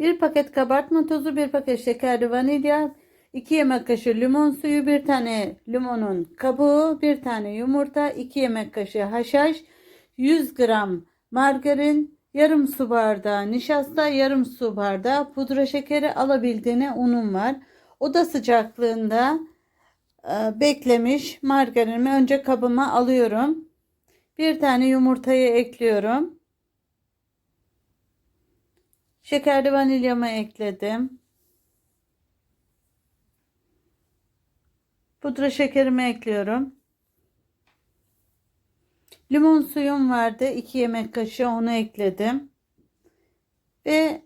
1 paket kabartma tozu, 1 paket şekerli vanilya, 2 yemek kaşığı limon suyu, 1 tane limonun kabuğu, 1 tane yumurta, 2 yemek kaşığı haşhaş, 100 gram margarin, yarım su bardağı nişasta, yarım su bardağı pudra şekeri alabildiğine unum var. Oda sıcaklığında e, beklemiş margarinimi önce kabıma alıyorum. Bir tane yumurtayı ekliyorum. Şekerli vanilyamı ekledim. Pudra şekerimi ekliyorum. Limon suyum vardı. 2 yemek kaşığı onu ekledim. Ve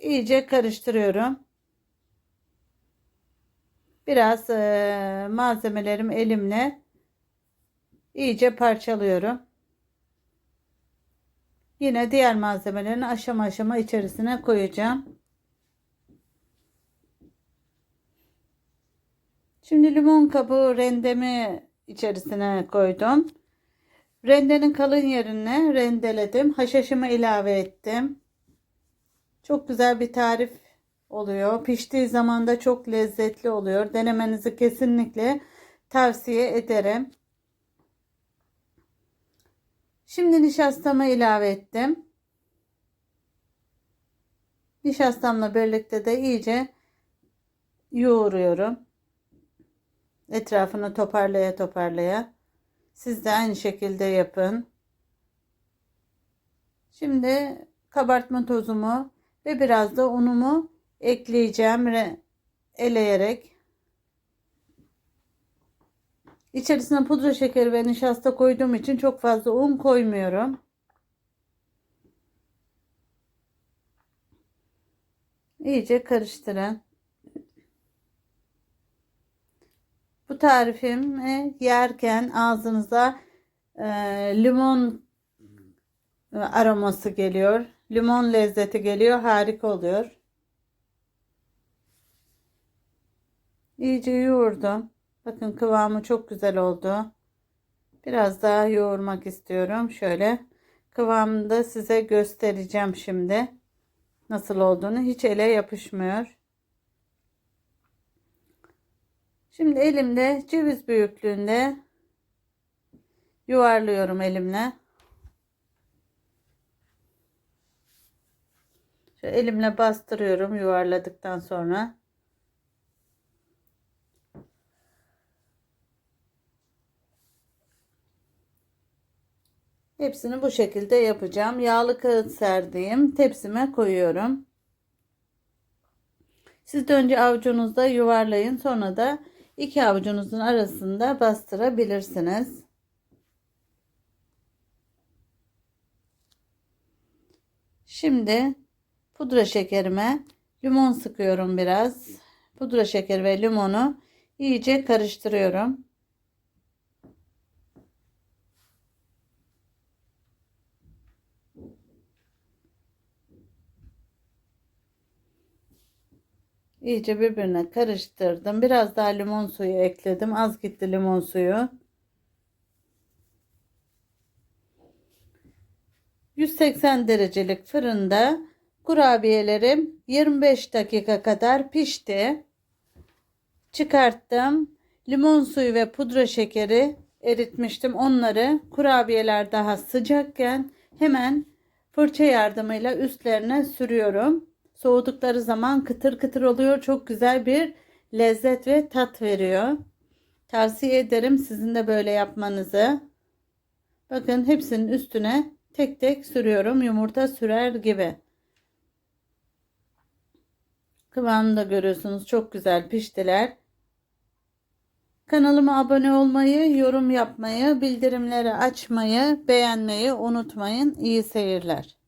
iyice karıştırıyorum. Biraz e, malzemelerim elimle iyice parçalıyorum. Yine diğer malzemelerini aşama aşama içerisine koyacağım. Şimdi limon kabuğu rendemi içerisine koydum. Rendenin kalın yerine rendeledim. Haşhaşımı ilave ettim. Çok güzel bir tarif oluyor. Piştiği zaman da çok lezzetli oluyor. Denemenizi kesinlikle tavsiye ederim. Şimdi nişastamı ilave ettim. Nişastamla birlikte de iyice yoğuruyorum. Etrafını toparlaya toparlaya. Siz de aynı şekilde yapın. Şimdi kabartma tozumu ve biraz da unumu ekleyeceğim eleyerek. İçerisine pudra şekeri ve nişasta koyduğum için çok fazla un koymuyorum. İyice karıştırın. Bu tarifimi yerken ağzınıza e, limon aroması geliyor. Limon lezzeti geliyor. Harika oluyor. İyice yoğurdum. Bakın kıvamı çok güzel oldu. Biraz daha yoğurmak istiyorum. Şöyle kıvamını da size göstereceğim şimdi. Nasıl olduğunu hiç ele yapışmıyor. Şimdi elimde ceviz büyüklüğünde yuvarlıyorum elimle. Şöyle elimle bastırıyorum yuvarladıktan sonra. Hepsini bu şekilde yapacağım. Yağlı kağıt serdiğim tepsime koyuyorum. Siz de önce avucunuzda yuvarlayın. Sonra da iki avucunuzun arasında bastırabilirsiniz. Şimdi pudra şekerime limon sıkıyorum biraz. Pudra şekeri ve limonu iyice karıştırıyorum. İyice birbirine karıştırdım. Biraz daha limon suyu ekledim. Az gitti limon suyu. 180 derecelik fırında kurabiyelerim 25 dakika kadar pişti. Çıkarttım. Limon suyu ve pudra şekeri eritmiştim. Onları kurabiyeler daha sıcakken hemen fırça yardımıyla üstlerine sürüyorum. Soğudukları zaman kıtır kıtır oluyor. Çok güzel bir lezzet ve tat veriyor. Tavsiye ederim sizin de böyle yapmanızı. Bakın hepsinin üstüne tek tek sürüyorum. Yumurta sürer gibi. Kıvamını da görüyorsunuz. Çok güzel piştiler. Kanalıma abone olmayı, yorum yapmayı, bildirimleri açmayı, beğenmeyi unutmayın. İyi seyirler.